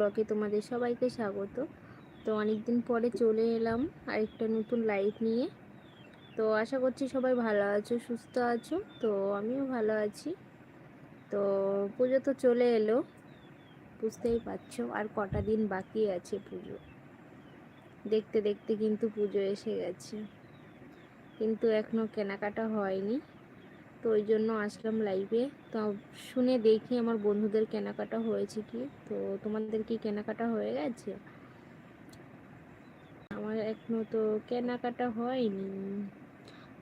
ব্লগে তোমাদের সবাইকে স্বাগত। তো অনেক দিন পরে চলে এলাম আরেকটা নতুন লাইভ নিয়ে। তো আশা করছি সবাই ভালো আছো, সুস্থ আছো। তো আমিও ভালো আছি। তো পুজো তো চলে এলো, বুঝতেই পারছ। আর কটা দিন বাকি আছে পুজো। দেখতে দেখতে কিন্তু পুজো এসে গেছে। কিন্তু এখনও কেনাকাটা হয়নি। তো ওই জন্য আসলাম লাইভে তো শুনে দেখি আমার বন্ধুদের কেনাকাটা হয়েছে কি। তো তোমাদের কি কেনাকাটা হয়ে গেছে? আমার এখনও তো কেনাকাটা হয়নি।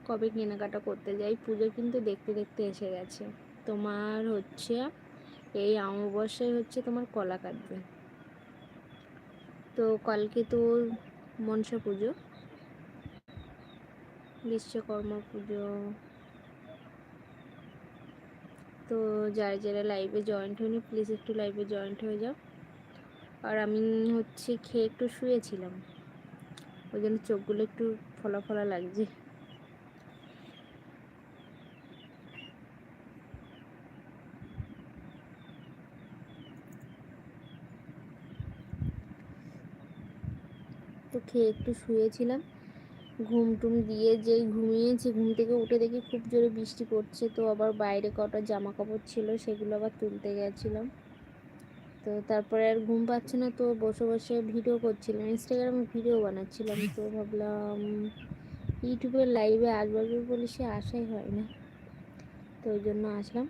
কবে কেনাকাটা করতে যাই? পুজো কিন্তু দেখতে দেখতে এসে গেছে। তোমার হচ্ছে, এই অমাবস্যায় হচ্ছে তোমার কলা কাটবে। তো কালকে তো মনসা পুজো, বিশ্বকর্মা পুজো তো যারা যারা লাইভে জয়েন্ট হয়নি প্লিজ একটু লাইভে জয়েন্ট হয়ে যাও। আর আমি হচ্ছে খেয়ে একটু শুয়েছিলাম। ওই জন্য চোখগুলো একটু ফলা ফলা লাগছে। তো খেয়ে একটু শুয়েছিলাম। ঘুম টুম দিয়ে যেই ঘুমিয়েছি, ঘুম থেকে উঠে দেখি খুব জোরে বৃষ্টি পড়ছে। তো আবার বাইরে কটা জামা কাপড় ছিল, সেগুলো আবার তুলতে গেছিলাম। তো তারপরে আর ঘুম পাচ্ছে না, তো বসে বসে ভিডিও করছিলাম ইনস্টাগ্রামে ভিডিও বানাচ্ছিলাম। তো ভাবলাম ইউটিউবের লাইভে আসবে বলে সে আসাই হয় না। তো ওই জন্য আসলাম।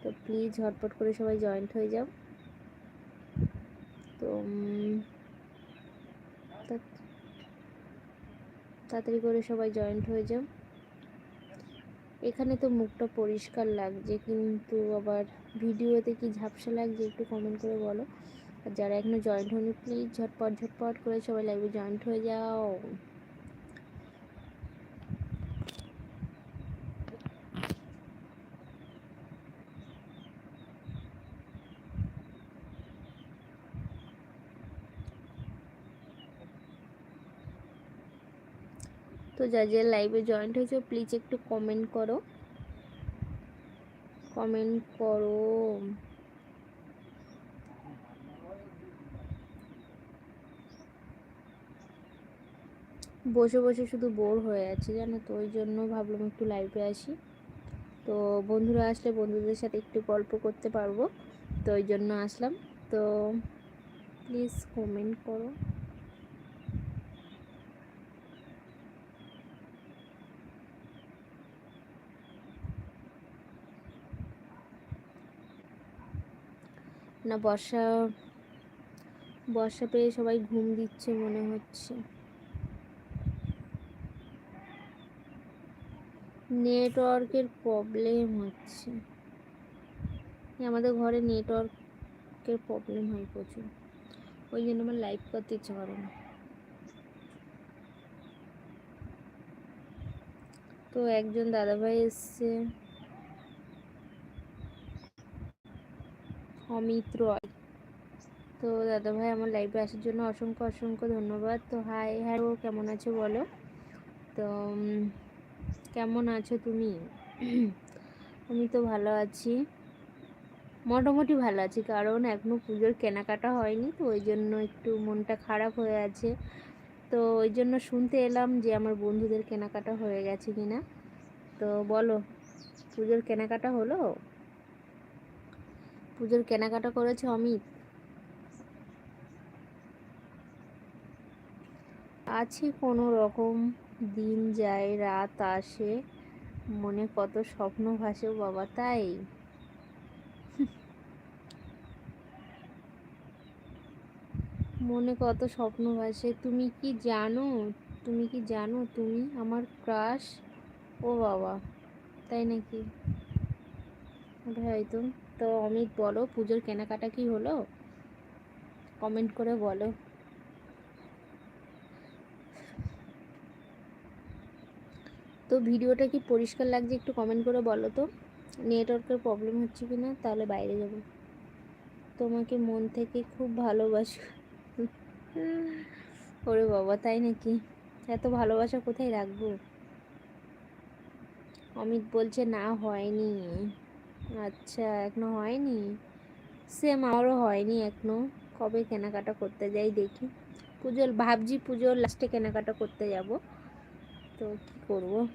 তো প্লিজ ঝটপট করে সবাই জয়েন্ট হয়ে যাও। তো তাড়াতাড়ি করে সবাই জয়েন্ট হয়ে যাও। এখানে তো মুখটা পরিষ্কার লাগছে, কিন্তু আবার ভিডিওতে কি ঝাপসা লাগছে একটু কমেন্ট করে বলো। আর যারা এখনও জয়েন্ট হয়নি প্লিজ ঝটপট ঝটপট করে সবাই লাগবে জয়েন্ট হয়ে যাও তো যা যে লাইভে জয়েন্ট হয়েছে প্লিজ একটু কমেন্ট করো। কমেন্ট করো। বসে বসে শুধু বোর হয়ে আছে, জানো তো? ওই জন্য ভাবলাম একটু লাইভে আসি। তো বন্ধুরা আসলে বন্ধুদের সাথে একটু গল্প করতে পারব, তো ওই জন্য আসলাম। তো প্লিজ কমেন্ট করো। না, বর্ষা বর্ষা পেয়ে সবাই ঘুম দিচ্ছে মনে হচ্ছে। নেটওয়ার্কের প্রবলেম হচ্ছে। আমাদের ঘরে নেটওয়ার্কের প্রবলেম হয় প্রচুর। ওই জন্য আমার লাইভ করতে ইচ্ছে করে না। তো একজন দাদাভাই এসছে। অমিত রয়। তো দাদা ভাই, আমার লাইভে আসার জন্য অসংখ্য অসংখ্য ধন্যবাদ। তো হাই হ্যালো কেমন আছো বলো? তো কেমন আছো তুমি? আমি তো ভালো আছি। মোটামুটি ভালো আছি, কারণ এখনও পুজোর কেনাকাটা হয়নি, তো ওই জন্য একটু মনটা খারাপ হয়ে আছে। তো ওই জন্য শুনতে এলাম যে আমার বন্ধুদের কেনাকাটা হয়ে গেছে কিনা। তো বলো, পুজোর কেনাকাটা হলো? পুজোর কেনাকাটা করেছে, অমিত? আছে কোনো রকম দিন যায়, রাত আসে, মনে কত স্বপ্ন ভাসে বাবা, তাই? মনে কত স্বপ্ন ভাসে। তুমি কি জানো? তুমি কি জানো? তুমি আমার ক্রাশ? ও বাবা, তাই নাকি? হয়তো তো অমিত বলো, পুজোর কেনাকাটা কি হলো? কমেন্ট করে বলো। তো ভিডিওটা কি পরিষ্কার লাগছে একটু কমেন্ট করে বলো তো। নেটওয়ার্কের প্রবলেম হচ্ছে কি না তাহলে বাইরে যাব। তোমাকে মন থেকে খুব ভালোবাসো। ওরে বাবা, তাই নাকি? এত ভালোবাসা কোথায় রাখব? অমিত বলছে, না, হয়নি। আচ্ছা এখনও হয়নি? সেম আমারও হয়নি এখনও। কবে কেনাকাটা করতে যাই দেখি। পুজোর, ভাবছি পুজোর লাস্টে কেনাকাটা করতে যাব। তো কি করব?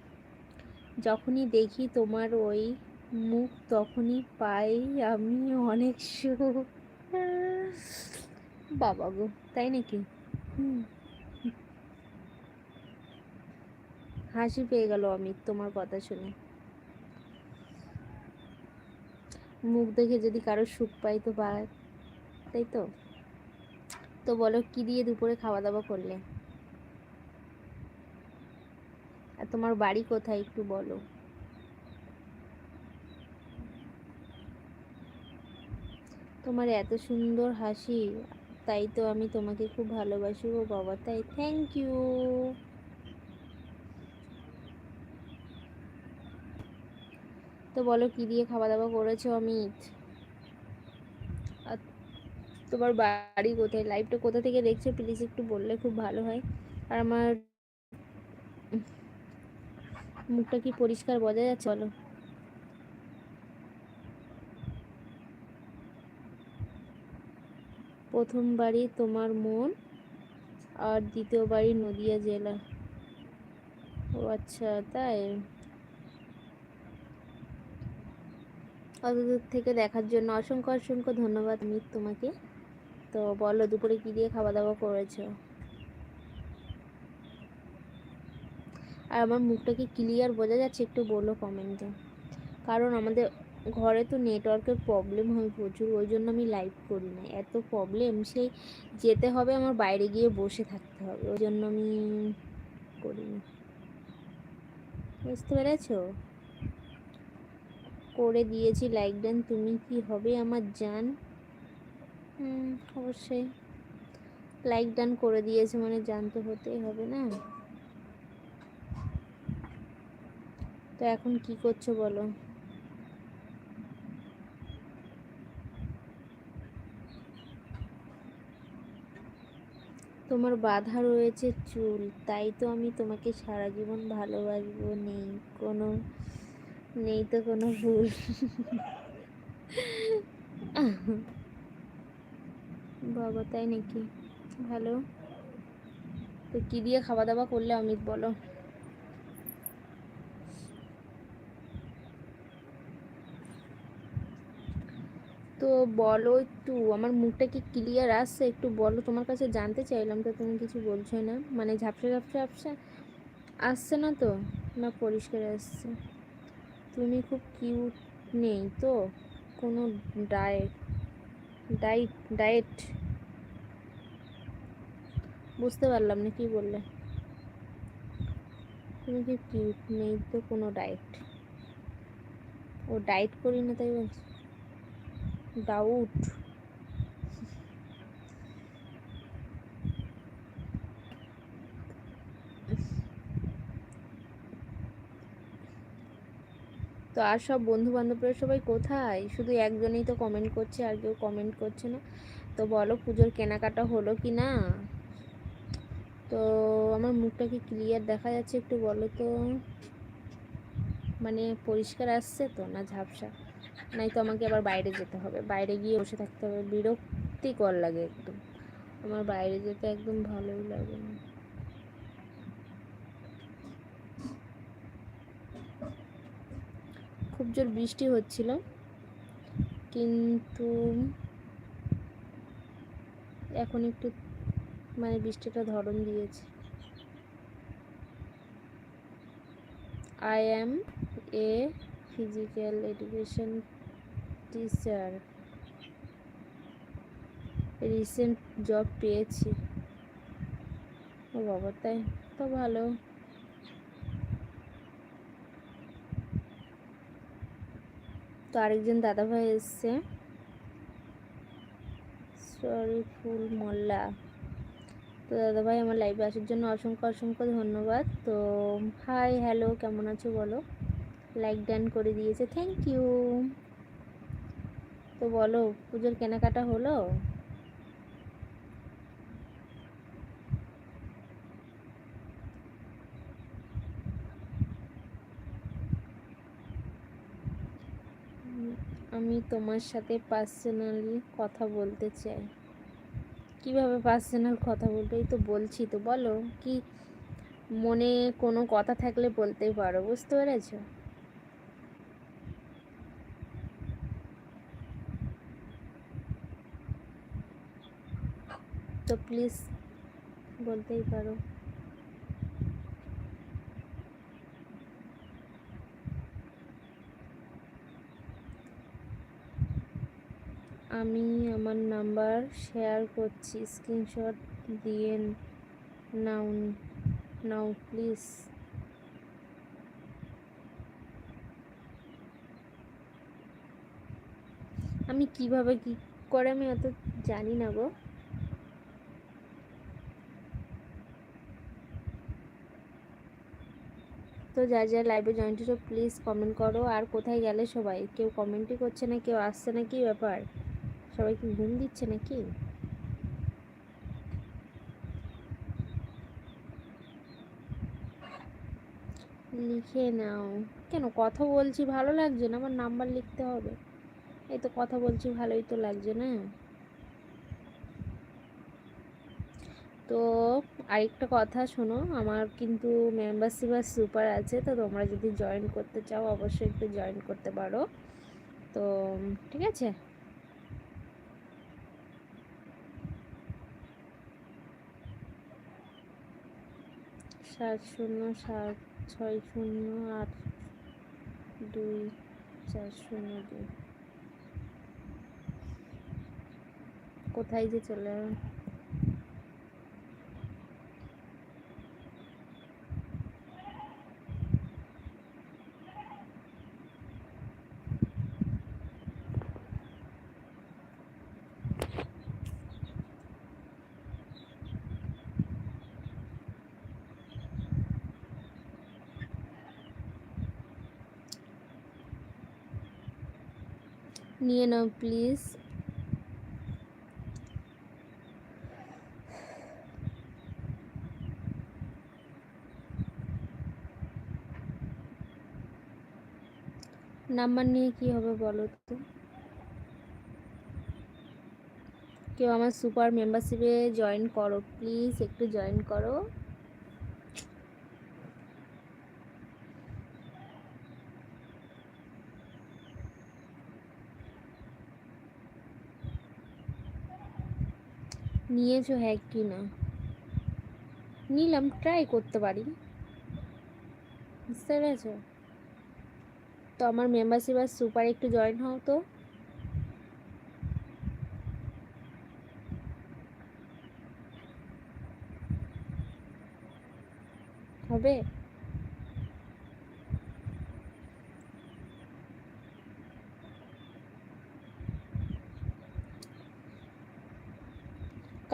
যখনই দেখি তোমার ওই মুখ, তখনই পাই আমি অনেক সুখ। বাবা গো, তাই নাকি? হাসি পেয়ে গেল অমিত তোমার কথা শুনে। মুখ দেখে যদি কারও সুখ পাই তো বা তাই তো? তো বলো, কি দিয়ে দুপুরে খাওয়া দাওয়া করলে? আর তোমার বাড়ি কোথায় একটু বলো। তোমার এত সুন্দর হাসি, তাই তো আমি তোমাকে খুব ভালোবাসি ও বাবা, তাই থ্যাংক ইউ তো বলো কি দিয়ে খাওয়া দাওয়া করেছ, অমিত? তোমার বাড়ি কোথায়? লাইভটা কোথা থেকে দেখছ? প্লিজ একটু বললে খুব ভালো হয়। আর আমার মুখটা কি পরিষ্কার বোঝা যাচ্ছে? বলো। প্রথম বাড়ি তোমার মন, আর দ্বিতীয় বাড়ি নদিয়া জেলা। ও আচ্ছা তাই? অত দূর থেকে দেখার জন্য অসংখ্য অসংখ্য ধন্যবাদ মিত তোমাকে। তো বলো, দুপুরে কী দিয়ে খাওয়া দাওয়া করেছ? আর আমার মুখটা কি ক্লিয়ার বোঝা যাচ্ছে, একটু বলো কমেন্টে কারণ আমাদের ঘরে তো নেটওয়ার্কের প্রবলেম হয় প্রচুর, ওই জন্য আমি লাইভ করি না। এত প্রবলেম সেই যেতে হবে, আমার বাইরে গিয়ে বসে থাকতে হবে। ওই জন্য আমি করি না বুঝতে পেরেছ? করে দিয়েছি লাইক দেন তুমি কি হবে আমার জান? অবশ্যই। লাইক ডান করে দিয়েছে মানে জানতে হতেই হবে না? তো এখন কি করছ বলো? তোমার বাধা রয়েছে চুল, তাই তো আমি তোমাকে সারা জীবন ভালোবাসবো নেই, কোনো নেই তো কোনো ভুল। বাবা তাই নাকি? ভালো? তো কী দিয়ে খাওয়া দাওয়া করলে অমিত, বলো? তো বলো একটু, আমার মুখটা কি ক্লিয়ার আসছে একটু বলো, তোমার কাছে জানতে চাইলাম তো তুমি কিছু বলছো না। মানে ঝাপসা ঝাপসা ঝাপসা আসছে না তো? না পরিষ্কার আসছে। তুমি খুব কিউট নেই তো? কোনো ডায়েট ডায়েট ডায়েট বুঝতে পারলাম না কি বললে। তুমি কি কিউট নেই তো কোনো ডায়েট ও ডায়েট করি না তাই বলছি? ডাউট তো আর সব বন্ধু বান্ধবরা সবাই কোথায়? শুধু একজনেই তো কমেন্ট করছে, আর কেউ কমেন্ট করছে না। তো বলো পুজোর কেনাকাটা হলো কি না? তো আমার মুখটা কি ক্লিয়ার দেখা যাচ্ছে একটু বলো তো? মানে পরিষ্কার আসছে তো না ঝাপসা? নাই তো আমাকে আবার বাইরে যেতে হবে। বাইরে গিয়ে বসে থাকতে হবে। বিরক্তিকর লাগে একদম। আমার বাইরে যেতে একদম ভালোই লাগে না। খুব জোর বৃষ্টি হচ্ছিল। কিন্তু এখন একটু মানে বৃষ্টিটা ধরন দিয়েছে। I am a physical education teacher recent job পেয়েছি। ও বাবা, তাই তো ভালো। তো আরেকজন দাদাভাই এসছে। শরীফুল মোল্লা। তো দাদাভাই, আমার লাইভে আসার জন্য অসংখ্য অসংখ্য ধন্যবাদ। তো হাই হ্যালো কেমন আছো বলো? লাইক ডান করে দিয়েছে। থ্যাংক ইউ তো বলো, পুজোর কেনাকাটা হলো? আমি তোমার সাথে পার্সোনালি কথা বলতে চাই। কীভাবে পার্সোনাল কথা বলতে এই তো বলছি তো, বলো। কি মনে কোনো কথা থাকলে বলতেই পারো, বুঝতে পেরেছ? তো প্লিজ বলতেই পারো। আমি আমার নাম্বার শেয়ার করছি। স্ক্রিনশট দিয়ে নাও নাও প্লিজ। আমি কীভাবে কি করে আমি অত জানি না গো। তো যা যা লাইভে জয়েন্ট হচ্ছে প্লিজ কমেন্ট করো। আর কোথায় গেলে সবাই? কেউ কমেন্টই করছে না, কেউ আসছে না, কি ব্যাপার? সবাই কি ঘুম দিচ্ছে নাকি? লিখে নাও। কেন? কথা বলছি, ভালো লাগছে না? আমার নাম্বার লিখতে হবে। এই তো কথা বলছি, ভালোই তো লাগছে, না? তো আরেকটা কথা শোনো, আমার কিন্তু মেম্বারশিপ আর সুপার আছে, তো তোমরা যদি জয়েন করতে চাও, অবশ্যই একটু জয়েন করতে পারো। তো, ঠিক আছে? সাত শূন্য সাত ছয় শূন্য আট দুই চার শূন্য দুই। কোথায় যে চলে নিয়ে নাও, প্লিজ। নাম্বার নিয়ে কি হবে বলো তো? কেউ আমার সুপার মেম্বারশিপে জয়েন করো, প্লিজ, একটু জয়েন করো। নিয়েছো হ্যাঁ কি না? নিলাম ট্রাই করতে পারি। বুঝতে পেরেছ? তো আমার মেম্বারশিপ আর সুপার একটু জয়েন হও তো। হবে?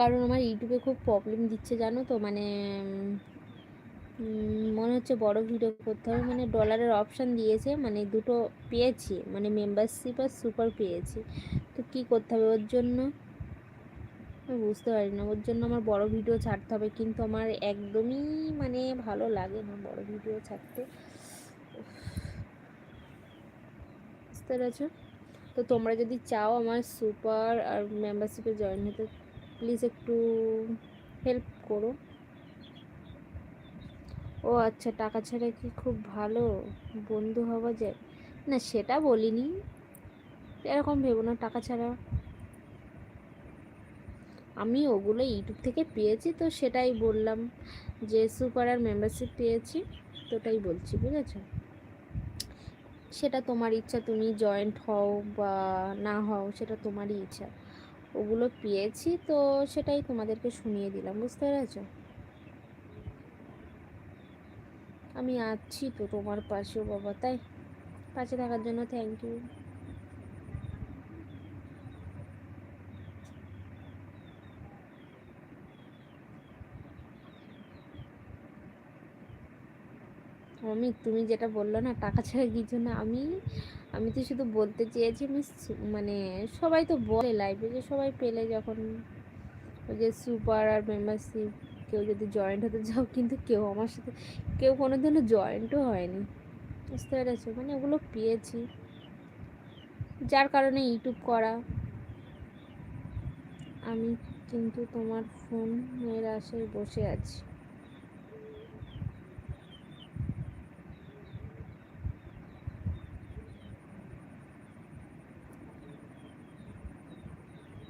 কারণ আমার ইউটিউবে খুব প্রবলেম দিচ্ছে, জানো তো? মানে মনে হচ্ছে বড় ভিডিও করতে হবে। মানে ডলারের অপশান দিয়েছে মানে দুটো পেয়েছি। মানে মেম্বারশিপ আর সুপার পেয়েছি। তো কি করতে হবে ওর জন্য? আমি বুঝতে পারি না ওর জন্য আমার বড় ভিডিও ছাড়তে হবে। কিন্তু আমার একদমই মানে ভালো লাগে না বড় ভিডিও ছাড়তে। বুঝতে পেরেছ? তো তোমরা যদি চাও আমার সুপার আর মেম্বারশিপে জয়েন হতে প্লিজ একটু হেল্প করো। ও আচ্ছা টাকা ছাড়া কি খুব ভালো? বন্ধু হওয়া যায়? না, সেটা বলিনি। এরকম ভেবো না, টাকা ছাড়া। আমি ওগুলো ইউটিউব থেকে পেয়েছি তো সেটাই বললাম যে সুপার আর মেম্বারশিপ পেয়েছি, তো ওটাই বলছি, বুঝেছ? সেটা তোমার ইচ্ছা, তুমি জয়েন্ট হও বা না হও, সেটা তোমারই ইচ্ছা। ওগুলো পেয়েছি, তো সেটাই তোমাদেরকে শুনিয়ে দিলাম, বুঝতে পেরেছ? আমি আছি তো তোমার পাশেও, বাবা, তাই? পাশে থাকার জন্য থ্যাংক ইউ আমি তুমি যেটা বলল না, টাকা ছাড়া কিছু না আমি আমি তো শুধু বলতে চেয়েছি আমি মানে সবাই তো বলে লাইফে যে সবাই পেলে যখন ওই যে সুপার আর মেম্বারশিপ কেউ যদি জয়েন্ট হতে যাও কিন্তু কেউ আমার সাথে, কেউ কোনো দিনও জয়েন্টও হয়নি। বুঝতে পেরেছ? মানে ওগুলো পেয়েছি। যার কারণে ইউটিউব করা। আমি কিন্তু তোমার ফোন ফোনের আশায় বসে আছি।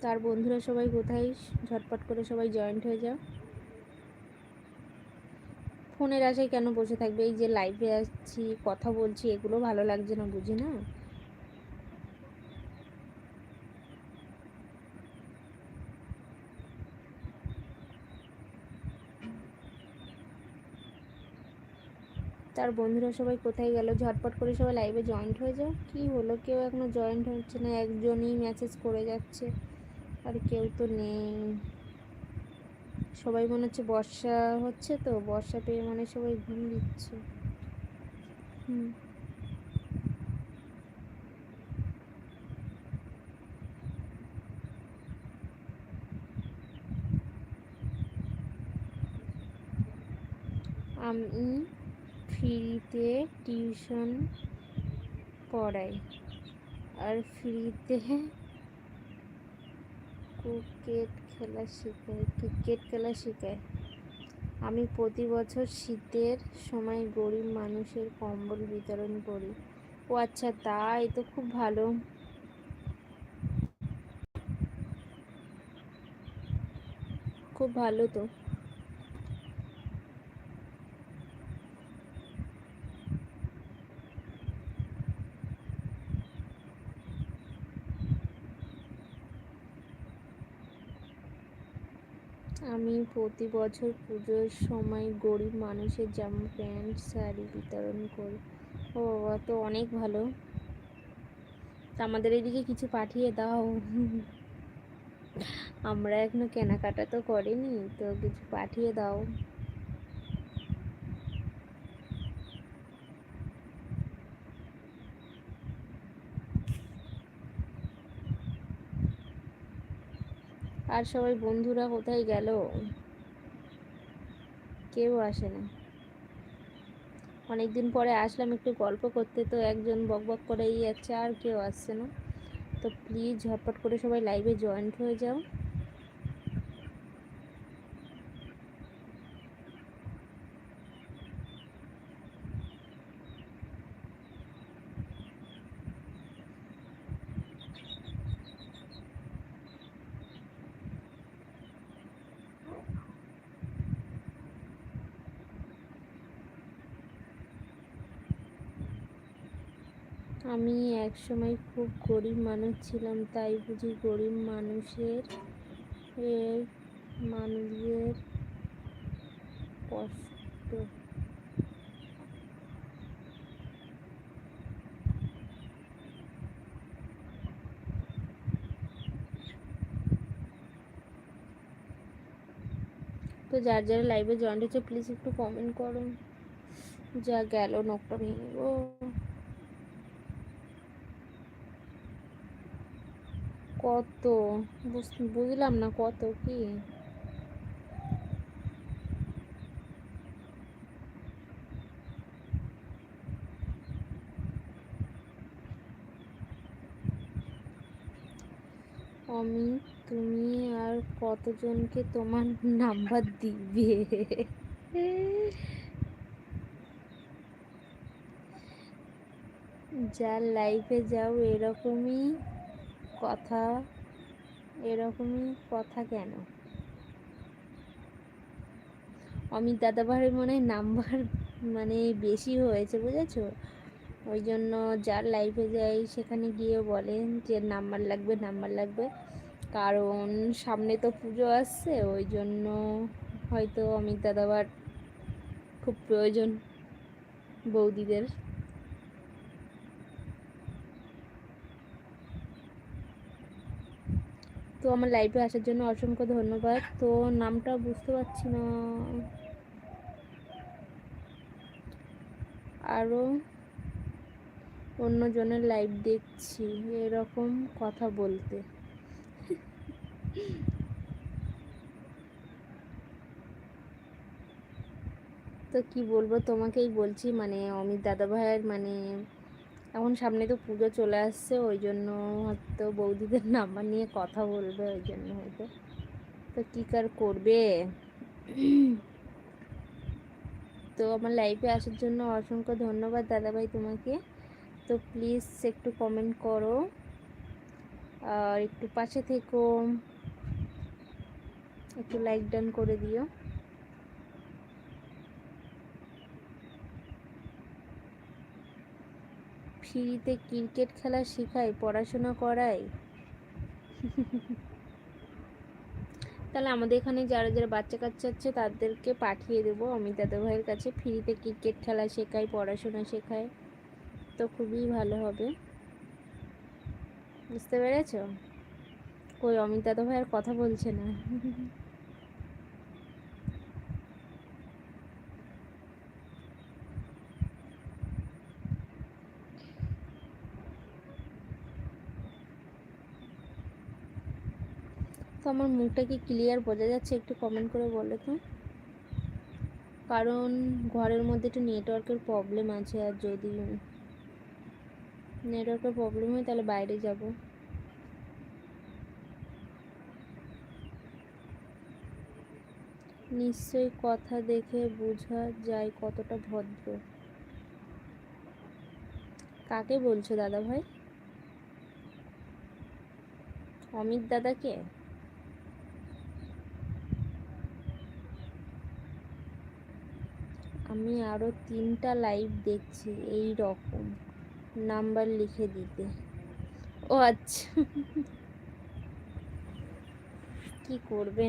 তার বন্ধুরা সবাই কোথায়? ঝটপট করে সবাই জয়েন্ট হয়ে যাও। ফোনের আশায় কেন বসে থাকবে? এই যে লাইভে আসছি কথা বলছি, এগুলো ভালো লাগছে না, বুঝি না? তার বন্ধুরা সবাই কোথায় গেল? ঝটপট করে সবাই লাইভে জয়েন্ট হয়ে যাও। কি হলো? কেউ এখনও জয়েন্ট হচ্ছে না, একজনই মেসেজ করে যাচ্ছে। আর কেউ তো নেই। সবাই মনে হচ্ছে বর্ষা হচ্ছে তো, বর্ষা পেয়ে মানে সবাই ঘুম দিচ্ছে। হুম। আমি ফ্রিতে টিউশন পড়াই। আর ফ্রিতে ক্রিকেট খেলা শেখায়, ক্রিকেট খেলা শেখায়। আমি প্রতি বছর শীতের সময় গরিব মানুষের কম্বল বিতরণ করি। ও আচ্ছা তাই তো খুব ভালো। খুব ভালো তো আমি প্রতি বছর পুজোর সময় গরিব মানুষের জামা প্যান্ট, শাড়ি বিতরণ করি। ও বাবা, তো অনেক ভালো। তা আমাদের এদিকে কিছু পাঠিয়ে দাও। আমরা এখনও কেনাকাটা তো করিনি, তো কিছু পাঠিয়ে দাও। আর সবাই বন্ধুরা কোথায় গেল? কেউ আসে না। অনেকদিন পরে আসলাম একটু গল্প করতে, তো একজন বক বক করেই যাচ্ছে আর কেউ আসছে না। তো প্লিজ ঝটপট করে সবাই লাইভে জয়েন্ট হয়ে যাও আমি একসময় খুব গরিব মানুষ ছিলাম, তাই বুঝি গরিব মানুষের, এর মানুষের কষ্ট। তো যার যারা লাইভে জয়েন্ট হচ্ছে প্লিজ একটু কমেন্ট করো। যা গেল, নখটা ভেঙে গো কত? বুঝলাম না কত কি? আমি তুমি আর কতজনকে তোমার নাম্বার দিবে? যার লাইফে যাও এরকমই কথা, এরকমই কথা কেন? অমিত দাদাভাইয়ের মনে হয় নাম্বার মানে বেশি হয়েছে, বুঝেছ? ওই জন্য যার লাইফে যাই সেখানে গিয়ে বলেন যে নাম্বার লাগবে নাম্বার লাগবে। কারণ সামনে তো পুজো আসছে ওই জন্য হয়তো অমিত দাদাবার খুব প্রয়োজন বৌদিদের। তো আমার লাইভে আসার জন্য অসংখ্য ধন্যবাদ। তো নামটা বুঝতে পারছি না। আরও অন্যজনের লাইভ দেখছি, এরকম কথা বলতে। তো কি বলব, তোমাকেই বলছি মানে অমিত দাদা ভাইয়ের মানে এখন সামনে তো পুজো চলে আসছে, ওই জন্য হয়তো বৌদিদের নাম্বার নিয়ে কথা বলবে, ওই জন্য হয়তো। তো কী কার করবে? তো আমার লাইফে আসার জন্য অসংখ্য ধন্যবাদ দাদাভাই তোমাকে। তো প্লিজ একটু কমেন্ট করো। আর একটু পাশে থেকো। একটু লাইক ডান করে দিও। ফ্রিতে ক্রিকেট খেলা শেখায়, পড়াশোনা করায়? তাহলে আমাদের এখানে যারা যারা বাচ্চা কাচ্চা আছে, তাদেরকে পাঠিয়ে দেবো। আমি দাদা ভাইয়ের কাছে ফ্রিতে ক্রিকেট খেলা শেখায় পড়াশোনা শেখায় তো খুবই ভালো হবে। বুঝতে পেরেছ? কই, অমিত ভাইয়ের কথা বলছে না। তো আমার মুখটা কি ক্লিয়ার বোঝা যাচ্ছে, একটু কমেন্ট করে বলো তো। কারণ ঘরের মধ্যে একটু নেটওয়ার্কের প্রবলেম আছে, আর যদি নেটওয়ার্কের প্রবলেম হয়, তাহলে বাইরে যাব। নিশ্চয়ই কথা দেখে বোঝা যায় কতটা ভদ্র। কাকে বলছো দাদা ভাই অমিত দাদাকে? আমি আরও তিনটা লাইভ দেখছি এই রকম। নাম্বার লিখে দিতে। ও আচ্ছা। কি করবে?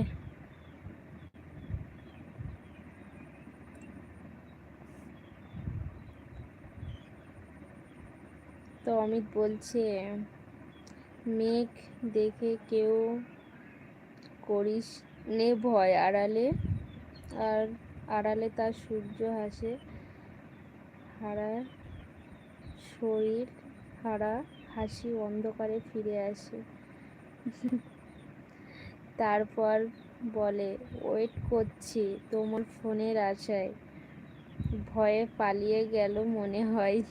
তো অমিত বলছে, মেঘ দেখে কেউ করিস নে ভয় আড়ালে। আর আড়ালে তার সূর্য হাসে, হারা শরীর, হারা হাসি অন্ধকারে ফিরে আসে। তারপর বলে, ওয়েট করছি, তোমার ফোনের আশায় ভয়ে পালিয়ে গেল মনে হয়।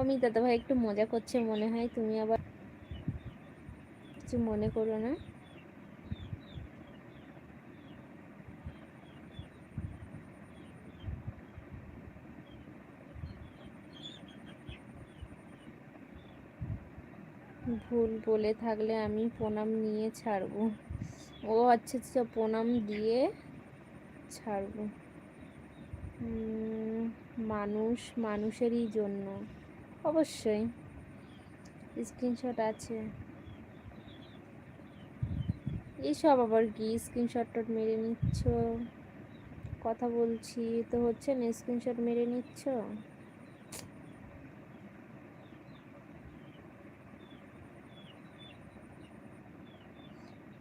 আমি দাদা ভাই একটু মজা করছে মনে হয়, তুমি আবার কিছু মনে করো না? ভুল বলে থাকলে আমি প্রণাম নিয়ে ছাড়বো। ও আচ্ছা আচ্ছা প্রণাম দিয়ে ছাড়বো। মানুষ মানুষেরই জন্য। অবশ্যই। স্ক্রিনশট আছে। এইসব আবার কি? স্ক্রিনশট টট মেরে নিচ্ছ। কথা বলছি তো হচ্ছে না স্ক্রিনশট মেরে নিচ্ছ?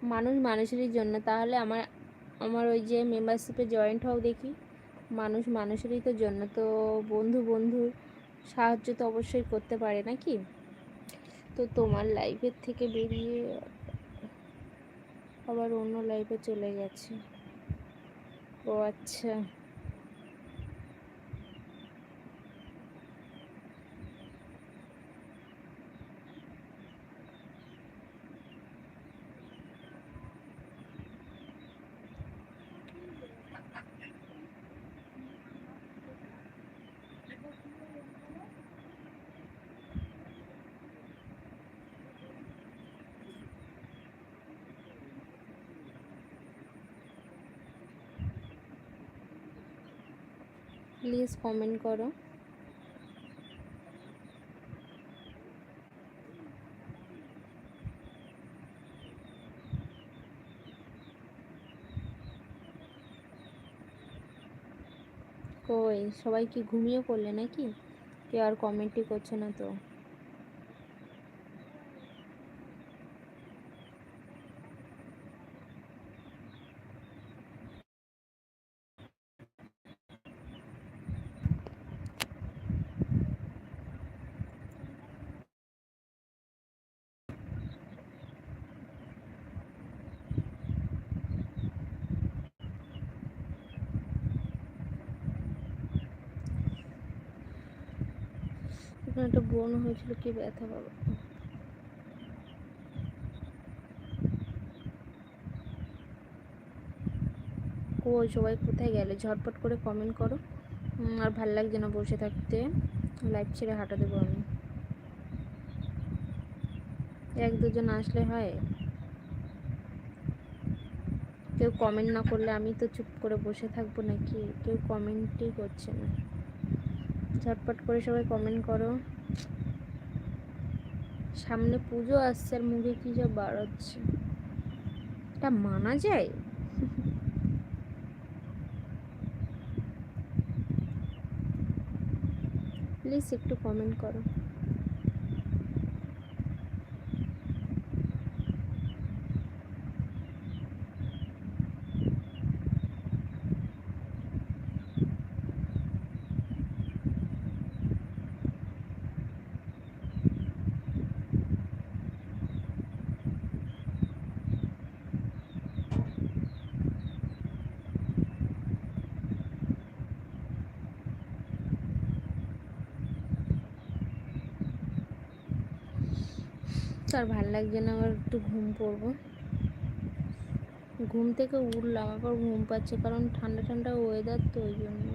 মানুষ মানুষেরই জন্য। তাহলে আমার আমার ওই যে মেম্বারশিপে জয়েন্ট হও দেখি। মানুষ মানুষেরই তো জন্য। তো বন্ধু বন্ধুর সাহায্য তো অবশ্যই করতে পারে, নাকি? তো তোমার লাইফের থেকে বেরিয়ে আবার অন্য লাইফে চলে গেছে। ও আচ্ছা। প্লিজ কমেন্ট করো। কই, সবাই কি ঘুমিয়ে পড়লে নাকি? কেউ আর কমেন্টই করছে না তো। বোন হয়েছিল, কি ব্যথা বাবা। ও, সবাই কোথায় গেলে? ঝটপট করে কমেন্ট করো। আর ভালো লাগছে না বসে থাকতে? লাইভ ছেড়ে হাঁটা দেবো আমি এক দুজন আসলে হয়। কেউ কমেন্ট না করলে আমি তো চুপ করে বসে থাকব নাকি? কেউ কমেন্টই করছে না। ঝটপট করে সবাই কমেন্ট করো। সামনে পুজো আসছে আর মুখে কি সব বাড়াচ্ছে। এটা মানা যায়? প্লিজ একটু কমেন্ট করো। তো আর ভালো লাগছে না, আবার একটু ঘুম পড়ব ঘুম থেকে উঠলাম, আবার ঘুম পাচ্ছে, কারণ ঠান্ডা ঠান্ডা ওয়েদার তো ওই জন্য।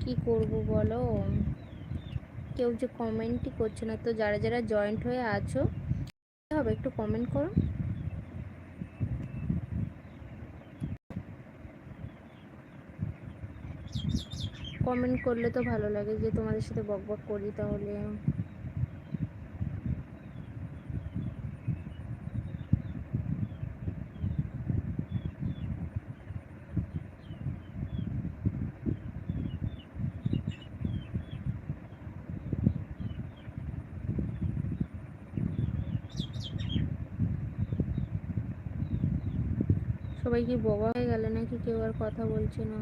কি করব বলো? কেউ যে কমেন্টই করছে না, তো যারা যারা জয়েন্ট হয়ে আছো হবে একটু কমেন্ট করো। কমেন্ট করলে তো ভালো লাগে যে তোমাদের সাথে বক বক করি তাহলে। সবাই কি বোবা হয়ে গেলে নাকি কেউ আর কথা বলছে না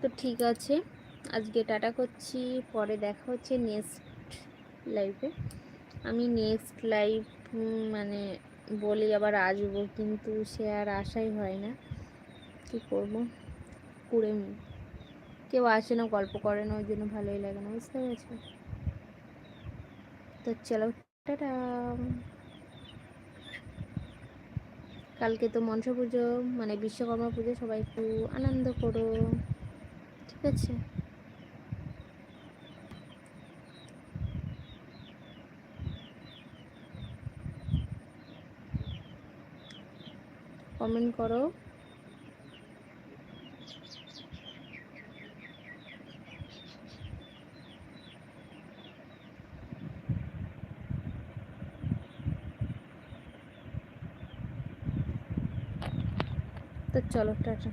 তো ঠিক আছে। আজকে টাটা করছি। পরে দেখা হচ্ছে নেক্সট লাইভে আমি নেক্সট লাইভ মানে বলি আবার আসব, কিন্তু সে আর আশাই হয় না। কি করব? কুড়ে কেউ আসে না, গল্প করে না, ওই জন্য ভালোই লাগে না, বুঝতে পেরেছ? তো চলো, টাটা। কালকে তো মনসা পুজো মানে বিশ্বকর্মা পুজো, সবাই একটু আনন্দ করো। ঠিক আছে কমেন্ট করো। তো চলো টাটা।